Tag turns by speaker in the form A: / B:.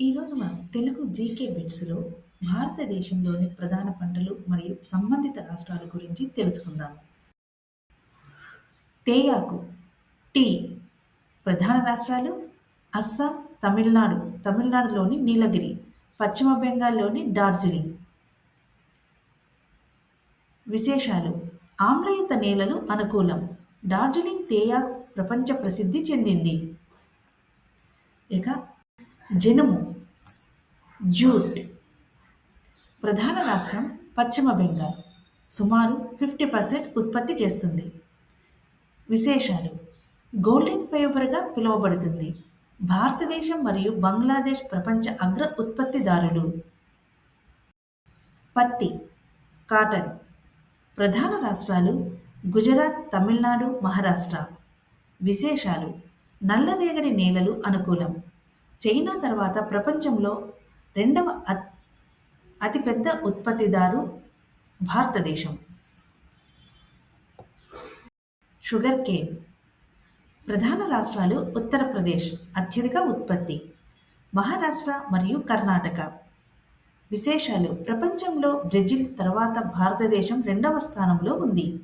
A: ఈరోజు మనం తెలుగు జీకే బిట్స్లో భారతదేశంలోని ప్రధాన పంటలు మరియు సంబంధిత రాష్ట్రాల గురించి తెలుసుకుందాము తేయాకు టీ ప్రధాన రాష్ట్రాలు అస్సాం తమిళనాడు తమిళనాడులోని నీలగిరి పశ్చిమ బెంగాల్లోని డార్జిలింగ్. విశేషాలు ఆమ్లయుత నేలలు అనుకూలం డార్జిలింగ్ తేయాకు ప్రపంచ ప్రసిద్ధి చెందింది. ఇక జనుము జూట్ ప్రధాన రాష్ట్రం పశ్చిమ బెంగాల్ సుమారు ఫిఫ్టీ పర్సెంట్ ఉత్పత్తి చేస్తుంది. విశేషాలు గోల్డెన్ ఫైబర్గా పిలువబడుతుంది. భారతదేశం మరియు బంగ్లాదేశ్ ప్రపంచ అగ్ర ఉత్పత్తిదారులు. పత్తి కాటన్ ప్రధాన రాష్ట్రాలు గుజరాత్ తమిళనాడు మహారాష్ట్ర. విశేషాలు నల్లరేగడి నేలలు అనుకూలం. చైనా తర్వాత ప్రపంచంలో రెండవ అత్- అతిపెద్ద ఉత్పత్తిదారు భారతదేశం. Sugar cane. ప్రధాన రాష్ట్రాలు ఉత్తరప్రదేశ్ అత్యధిక ఉత్పత్తి మహారాష్ట్ర మరియు కర్ణాటక. విశేషాలు ప్రపంచంలో బ్రెజిల్ తర్వాత భారతదేశం రెండవ స్థానంలో ఉంది.